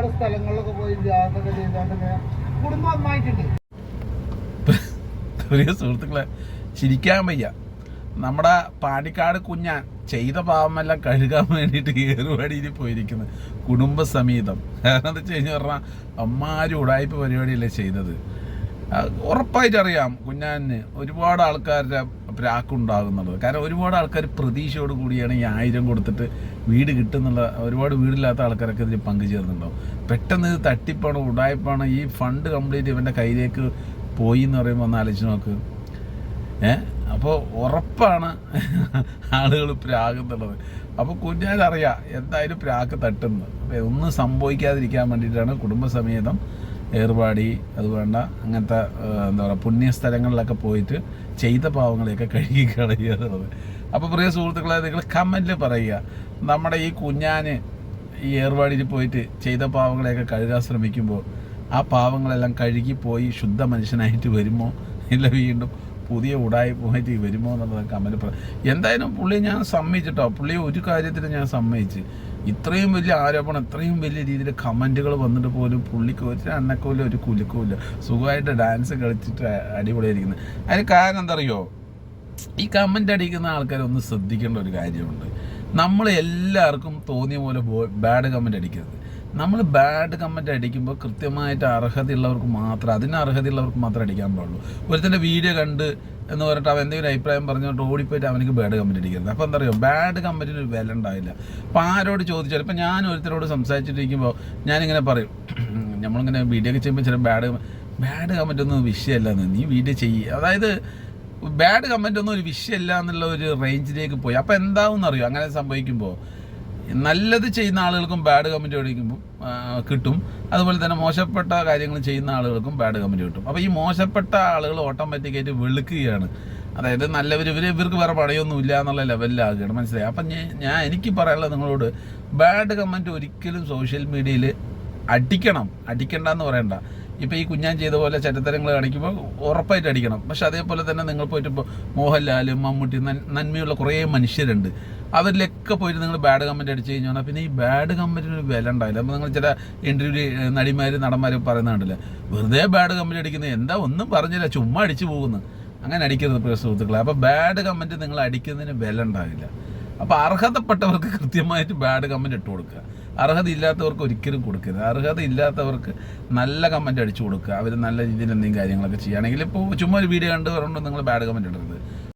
ഒരുപാട് സ്ഥലങ്ങളിലൊക്കെ പോയി യാത്ര ചെയ്താണ്ട് കുടുംബം ഒന്നായിട്ടുണ്ട് പ്രിയ സുഹൃത്തുക്കളെ ചിരിക്കാൻ വയ്യ. നമ്മുടെ പാടിക്കാട് കുഞ്ഞാൻ ചെയ്ത പാവമെല്ലാം കഴുകാൻ വേണ്ടിയിട്ട് ഏറുപടിയിൽ പോയിരിക്കുന്നത് കുടുംബസമേതം. കാരണം എന്താ വെച്ച് കഴിഞ്ഞാൽ പറഞ്ഞാൽ അമ്മാരും ഉടായ്പ പരിപാടിയല്ലേ ചെയ്തത്. ഉറപ്പായിട്ടറിയാം കുഞ്ഞാന് ഒരുപാട് ആൾക്കാരുടെ പ്രാക്കുണ്ടാകുന്നുള്ളത് കാരണം ഒരുപാട് ആൾക്കാർ പ്രതീക്ഷയോട് കൂടിയാണ് ഈ ആയിരം കൊടുത്തിട്ട് വീട് കിട്ടുന്നുള്ള ഒരുപാട് വീടില്ലാത്ത ആൾക്കാരൊക്കെ ഇതിൽ പങ്കുചേർന്നുണ്ടാവും പെട്ടെന്ന് ഇത് തട്ടിപ്പാണോ ഉടായ്പാണോ ഈ ഫണ്ട് കംപ്ലീറ്റ് ഇവന്റെ കയ്യിലേക്ക് പോയി എന്ന് പറയുമ്പോൾ ഒന്ന് ആലോചിച്ച് നോക്ക്. ഏ? അപ്പോൾ ഉറപ്പാണ് ആളുകൾ പ്രാകുന്നുള്ളത്. അപ്പോൾ കുഞ്ഞാലറിയാം എന്തായാലും പ്രാക്ക് തട്ടുന്നത്. അപ്പോൾ ഒന്നും സംഭവിക്കാതിരിക്കാൻ വേണ്ടിയിട്ടാണ് കുടുംബസമേതം ഏർപാടി അത് വേണ്ട. അങ്ങനത്തെ എന്താ പറയുക പുണ്യസ്ഥലങ്ങളിലൊക്കെ പോയിട്ട് ചെയ്ത പാവങ്ങളെയൊക്കെ കഴുകി കളയുക എന്നുള്ളത്. അപ്പോൾ പ്രിയ സുഹൃത്തുക്കളെ നിങ്ങൾ കമന്റിൽ പറയുക നമ്മുടെ ഈ കുഞ്ഞാന് ഈ ഏർവാടിയിൽ പോയിട്ട് ചെയ്ത പാവങ്ങളെയൊക്കെ കഴുകാൻ ശ്രമിക്കുമ്പോൾ ആ പാവങ്ങളെല്ലാം കഴുകി പോയി ശുദ്ധ മനുഷ്യനായിട്ട് വരുമോ? ഇല്ല വീണ്ടും പുതിയ ഉടായി പോയിട്ട് വരുമോ എന്നുള്ളത് കമന്റ് എന്തായാലും പുള്ളി ഞാൻ സമ്മതിച്ചിട്ടോ. പുള്ളി ഒരു കാര്യത്തിൽ ഞാൻ സമ്മതിച്ച്. ഇത്രയും വലിയ ആരോപണം ഇത്രയും വലിയ രീതിയിൽ കമന്റുകൾ വന്നിട്ട് പോലും പുള്ളിക്ക് ഒരു അന്നക്കോലും ഒരു കുലുക്കവും സുഖമായിട്ട് ഡാൻസ് കളിച്ചിട്ട് അടിപൊളിയായിരിക്കുന്നത് അതിന് കാരണം എന്താ അറിയോ ഈ കമന്റ് അടിക്കുന്ന ആൾക്കാരെ ഒന്ന് ശ്രദ്ധിക്കേണ്ട ഒരു കാര്യമുണ്ട്. നമ്മൾ എല്ലാവർക്കും തോന്നിയ പോലെ ബാഡ് കമന്റ് അടിക്കരുത്. നമ്മൾ ബാഡ് കമന്റ് അടിക്കുമ്പോൾ കൃത്യമായിട്ട് അർഹതയുള്ളവർക്ക് മാത്രം അതിന് അർഹതയുള്ളവർക്ക് മാത്രമേ അടിക്കാൻ പാടുള്ളൂ. ഒരുത്തന്റെ വീഡിയോ കണ്ട് എന്ന് പറഞ്ഞിട്ട് അവൻ എന്തെങ്കിലും അഭിപ്രായം പറഞ്ഞിട്ട് ഓടിപ്പോയിട്ട് അവനക്ക് ബാഡ് കമന്റ് അടിക്കരുത്. അപ്പോൾ എന്താ പറയുക ബാഡ് കമന്റിന് ഒരു വില ഉണ്ടാവില്ല. അപ്പോൾ ആരോട് ചോദിച്ചാൽ ഇപ്പം ഞാൻ ഒരുത്തരോട് സംസാരിച്ചിട്ടിരിക്കുമ്പോൾ ഞാനിങ്ങനെ പറയും നമ്മളിങ്ങനെ വീഡിയോ ഒക്കെ ചെയ്യുമ്പോൾ ചില ബാഡ് ബാഡ് കമന്റ് ഒന്നും വിഷയമല്ലെന്ന്. നീ വീഡിയോ ചെയ്യുക അതായത് ബാഡ് കമന്റ് ഒന്നും ഒരു വിഷയമല്ല എന്നുള്ള ഒരു റേഞ്ചിലേക്ക് പോയി. അപ്പോൾ എന്താവും അറിയോ അങ്ങനെ സംഭവിക്കുമ്പോൾ നല്ലത് ചെയ്യുന്ന ആളുകൾക്കും ബാഡ് കമന്റ് അടിക്കുമ്പോൾ കിട്ടും. അതുപോലെ തന്നെ മോശപ്പെട്ട കാര്യങ്ങൾ ചെയ്യുന്ന ആളുകൾക്കും ബാഡ് കമന്റ് കിട്ടും. അപ്പോൾ ഈ മോശപ്പെട്ട ആളുകൾ ഓട്ടോമാറ്റിക്കായിട്ട് വെളുക്കുകയാണ്. അതായത് നല്ലവർ ഇവർ ഇവർക്ക് വേറെ പടയൊന്നും ഇല്ല എന്നുള്ള ലെവലിലാകുകയാണ് മനസ്സിലായി? അപ്പം ഞാൻ എനിക്ക് പറയാനുള്ളത് നിങ്ങളോട് ബാഡ് കമന്റ് ഒരിക്കലും സോഷ്യൽ മീഡിയയിൽ അടിക്കണം. അടിക്കണ്ടെന്ന് പറയണ്ട. ഇപ്പം ഈ കുഞ്ഞാൻ ചെയ്ത പോലെ ചരിത്രങ്ങൾ കാണിക്കുമ്പോൾ ഉറപ്പായിട്ട് അടിക്കണം. പക്ഷെ അതേപോലെ തന്നെ നിങ്ങൾ പോയിട്ട് ഇപ്പോൾ മോഹൻലാൽ മമ്മൂട്ടി നന്മയുള്ള കുറേ മനുഷ്യരുണ്ട്. അവരിലൊക്കെ പോയിട്ട് നിങ്ങൾ ബാഡ് കമന്റ് അടിച്ചു കഴിഞ്ഞാൽ പിന്നെ ഈ ബാഡ് കമന്റിന് ഒരു വില ഉണ്ടാവില്ല. അപ്പോൾ നിങ്ങൾ ചില ഇന്റർവ്യൂ നടിമാർ നടന്മാർ പറയുന്ന കണ്ടില്ല? വെറുതെ ബാഡ് കമന്റ് അടിക്കുന്നത് എന്താ ഒന്നും പറഞ്ഞില്ല ചുമ്മാ അടിച്ചു പോകുന്നു. അങ്ങനെ അടിക്കരുത് പ്രിയ സുഹൃത്തുക്കളെ. അപ്പോൾ ബാഡ് കമന്റ് നിങ്ങൾ അടിക്കുന്നതിന് വില ഉണ്ടാവില്ല. അപ്പോൾ അർഹതപ്പെട്ടവർക്ക് കൃത്യമായിട്ട് ബാഡ് കമന്റ് ഇട്ട് കൊടുക്കുക. അർഹത ഇല്ലാത്തവർക്ക് ഒരിക്കലും കൊടുക്കരുത്. അർഹത ഇല്ലാത്തവർക്ക് നല്ല കമന്റ് അടിച്ചു കൊടുക്കുക. അവർ നല്ല രീതിയിൽ എന്തെങ്കിലും കാര്യങ്ങളൊക്കെ ചെയ്യുകയാണെങ്കിൽ ഇപ്പോൾ ചുമ്മാ ഒരു വീഡിയോ കണ്ട് പറഞ്ഞുകൊണ്ട് നിങ്ങൾ ബാഡ് കമന്റ് ഇടരുത്.